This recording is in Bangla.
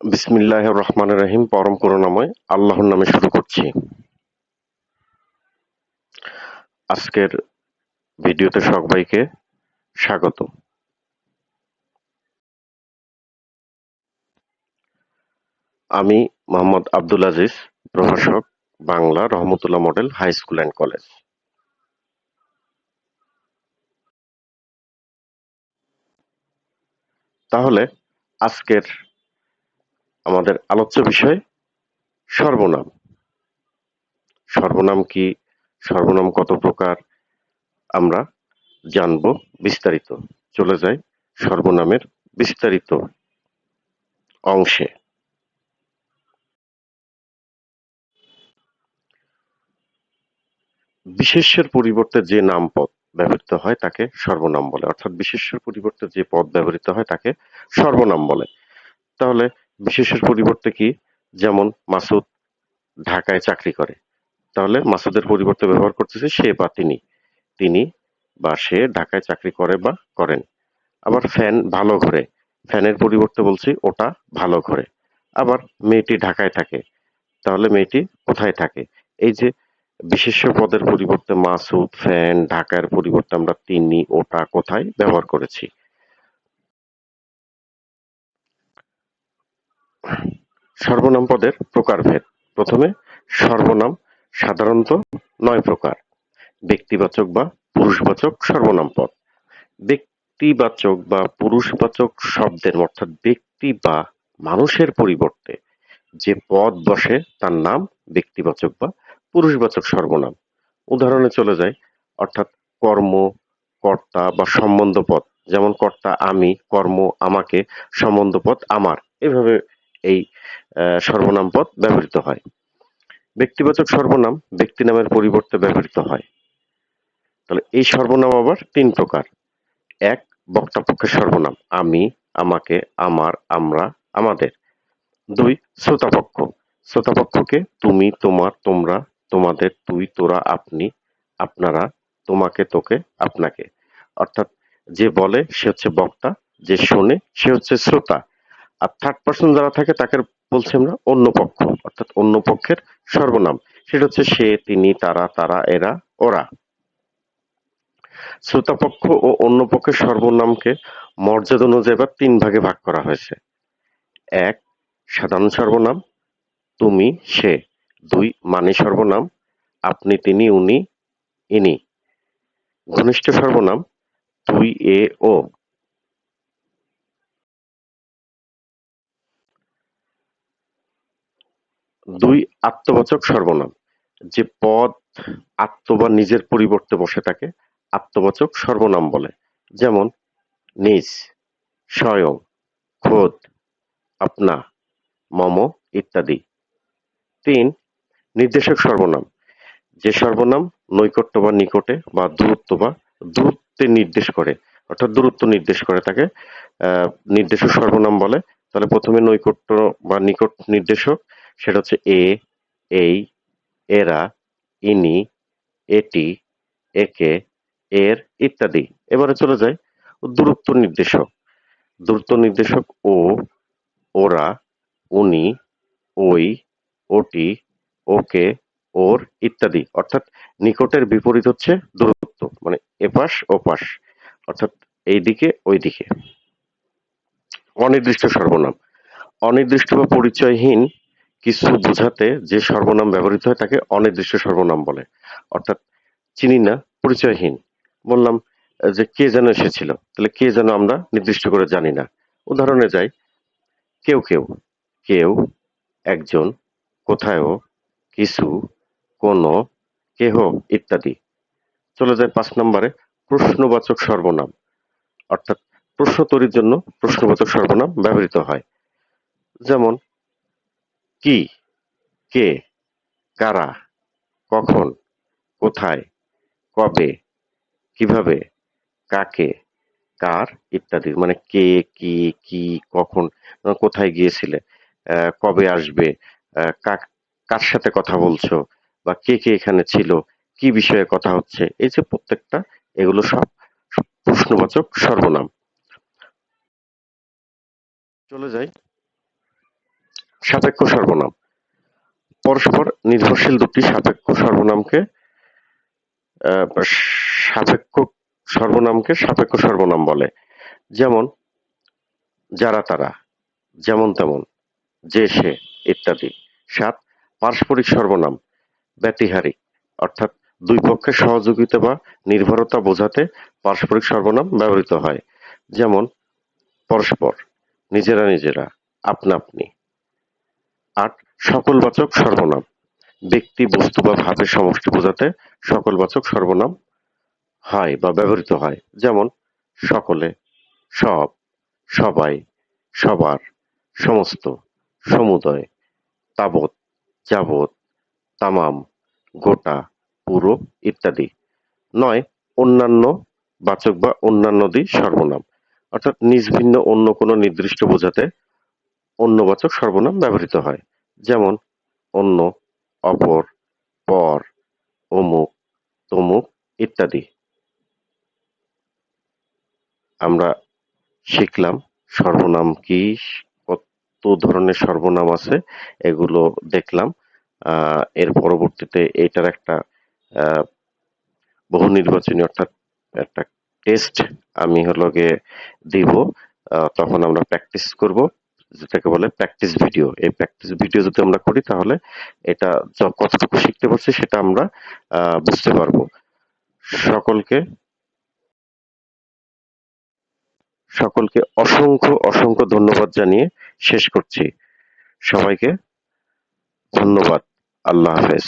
বিসমিল্লাহির রহমান রহিম পরম করুণাময়, আল্লাহর নামে শুরু করছি। আজকের ভিডিওতে সবাইকে স্বাগত। আমি মোহাম্মদ আব্দুল আজিজ, প্রভাষক, Bangla Rahmatullah model, high school and college. তাহলে আজকের আমাদের আলোচ্য বিষয় সর্বনাম। সর্বনাম কি, সর্বনাম কত প্রকার, আমরা জানব বিস্তারিত। চলে যাই সর্বনামের বিস্তারিত অংশে। বিশেষ্যের পরিবর্তে যে নাম পদ ব্যবহৃত হয় তাকে সর্বনাম বলে, অর্থাৎ বিশেষ্যের পরিবর্তে যে পদ ব্যবহৃত হয় তাকে সর্বনাম বলে। তাহলে বিশেষের পরিবর্তে কি? যেমন মাসুদ ঢাকায় চাকরি করে। তাহলে মাসুদের পরিবর্তে ব্যবহার করতেছে সে বা তিনি। তিনি বা সে ঢাকায় চাকরি করে বা করেন। আবার ফ্যান ভালো ঘরে। ফ্যানের পরিবর্তে বলছি ওটা ভালো ঘরে। আবার মেয়েটি ঢাকায় থাকে। তাহলে মেয়েটি কোথায় থাকে? এই যে বিশেষ্য পদের পরিবর্তে মাসুদ, ফ্যান, ঢাকার পরিবর্তে আমরা তিনি, ওটা কোথায় ব্যবহার করেছি? সর্বনাম পদের প্রকারভেদ প্রথমে, সর্বনাম সাধারণত নয় প্রকার। ব্যক্তিবাচক বা পুরুষবাচক সর্বনাম পদ। ব্যক্তিবাচক বা পুরুষবাচক শব্দের অর্থাৎ ব্যক্তি বা মানুষের পরিবর্তে যে পদ বসে, তার নাম ব্যক্তিবাচক বা পুরুষবাচক সর্বনাম। উদাহরণে চলে যায় অর্থাৎ কর্ম, কর্তা বা সম্বন্ধ পদ যেমন কর্তা আমি, কর্ম আমাকে সম্বন্ধ পদ আমার। এভাবে এই সর্বনাম পদ ব্যবহৃত হয়। ব্যক্তিবাচক সর্বনাম ব্যক্তি নামের পরিবর্তে ব্যবহৃত হয়। তাহলে এই সর্বনাম আবার তিন প্রকার। এক বক্তাপক্ষের সর্বনাম, আমি, আমাকে, আমার, আমরা, আমাদের। দুই শ্রোতাপক্ষ শ্রোতাপক্ষকে তুমি, তোমার, তোমরা, তোমাদের, তুই, তোরা, আপনি, আপনারা, তোমাকে, তোকে, আপনাকে। অর্থাৎ যে বলে সে হচ্ছে বক্তা, যে শোনে সে হচ্ছে শ্রোতা। আর থার্ড পার্সন যারা থাকে তাকে বলছি আমরা অন্য পক্ষ, অর্থাৎ অন্য পক্ষের সর্বনাম। সেটা হচ্ছে সে, তিনি, তারা তারা, এরা, ওরা। শ্রোতাপক্ষ ও অন্য পক্ষের সর্বনামকে মর্যাদা অনুযায়ী বা তিন ভাগে ভাগ করা হয়েছে। এক, সাধারণ সর্বনাম, তুমি, সে। দুই মানে সর্বনাম, আপনি, তিনি, উনি, ইনি। ঘনিষ্ঠ সর্বনাম তুই এ, ও। দুই আত্মবাচক সর্বনাম। যে পদ আত্ম বা নিজের পরিবর্তে বসে থাকে, আত্মবাচক সর্বনাম বলে। যেমন, নিজ, স্বয়ং, খোদ, আপনা, মম ইত্যাদি। তিন, নির্দেশক সর্বনাম। যে সর্বনাম নৈকট্য বা নিকটে বা দূরত্ব বা দূরত্বে নির্দেশ করে, অর্থাৎ দূরত্ব নির্দেশ করে তাকে নির্দেশক সর্বনাম বলে, তাহলে প্রথমে নৈকট্য বা নিকট নির্দেশক সেটা হচ্ছে এ, এই, এরা, ইনি, এটি, একে, এর ইত্যাদি। এবারে চলে যায় দূরত্ব নির্দেশক। দূরত্ব নির্দেশক ও, ওরা, উনি, ওই, ওটি, ওকে, ওর ইত্যাদি। অর্থাৎ নিকটের বিপরীত হচ্ছে দূরত্ব মানে এপাশ ওপাশ অর্থাৎ এই দিকে ওই দিকে অনির্দিষ্ট সর্বনাম। অনির্দিষ্ট বা পরিচয়হীন কিছু বোঝাতে যে সর্বনাম ব্যবহৃত হয় তাকে অনির্দিষ্ট সর্বনাম বলে। অর্থাৎ চিনি না, পরিচয়হীন। বললাম যে কে যেন এসেছিল? তাহলে কে যেন আমরা নির্দিষ্ট করে জানি না। উদাহরণে যাই। কেউ কেউ। কেউ, একজন, কোথায়ও, কিছু, কোনো, কেহ, ইত্যাদি। চলে যায় পাঁচ নম্বরে, প্রশ্নবাচক সর্বনাম। অর্থাৎ প্রশ্ন তৈরির জন্য প্রশ্নবাচক সর্বনাম ব্যবহৃত হয়। যেমন কি, কে, কারা, কখন, কোথায়, কবে, কীভাবে, কাকে, কার ইত্যাদি মানে কে, কি কি, কখন কোথায় গিয়েছিলে কবে আসবে কার সাথে কথা বলছো, বা কে কে এখানে ছিল, কি বিষয়ে কথা হচ্ছে, এই যে প্রত্যেকটা, এগুলো সব প্রশ্নবাচক সর্বনাম। চলে যাই। সাপেক্ষ সর্বনাম। পরস্পর নির্ভরশীল দুটি সাপেক্ষ সর্বনামকে সাপেক্ষ সর্বনামকে সাপেক্ষ সর্বনাম বলে। যেমন, যারা তারা, যেমন তেমন, যে সে, ইত্যাদি। সাত, পারস্পরিক সর্বনাম, ব্যতিহারিক, অর্থাৎ দুই পক্ষের সহযোগিতা বা নির্ভরতা বোঝাতে পারস্পরিক সর্বনাম ব্যবহৃত হয়। যেমন, পরস্পর, নিজেরা নিজেরা, আপনা আপনি। আট সকলবাচক সর্বনাম। ব্যক্তি, বস্তু বা ভাবের সমষ্টি বোঝাতে সকলবাচক সর্বনাম হয় বা ব্যবহৃত হয়। যেমন, সকলে, সব, সবাই, সবার, সমস্ত, সমুদয়, তাবৎ, যাবৎ, তামাম, গোটা, পুরো ইত্যাদি। নয়, অন্যান্য বাচক বা অন্যান্যদি সর্বনাম। অর্থাৎ নিজ ভিন্ন অন্য কোনো নির্দিষ্ট বোঝাতে অন্যবাচক সর্বনাম ব্যবহৃত হয়। যেমন, অন্য, অপর, পর, অমুক, তমুক ইত্যাদি। আমরা শিখলাম সর্বনাম কি, কত ধরনের সর্বনাম আছে, এগুলো দেখলাম। এর পরবর্তীতে এটার একটা বহু নির্বাচনী অর্থাৎ একটা টেস্ট আমি হলো গিয়ে দিব। তখন আমরা প্র্যাকটিস করব। যেটাকে বলে প্র্যাকটিস ভিডিও এই প্র্যাকটিস ভিডিও যদি আমরা করি, তাহলে এটা কতটুকু শিখতে পারছি সেটা আমরা বুঝতে পারব। সকলকে সকলকে অসংখ্য অসংখ্য ধন্যবাদ জানিয়ে শেষ করছি। সবাইকে ধন্যবাদ। আল্লাহ হাফেজ।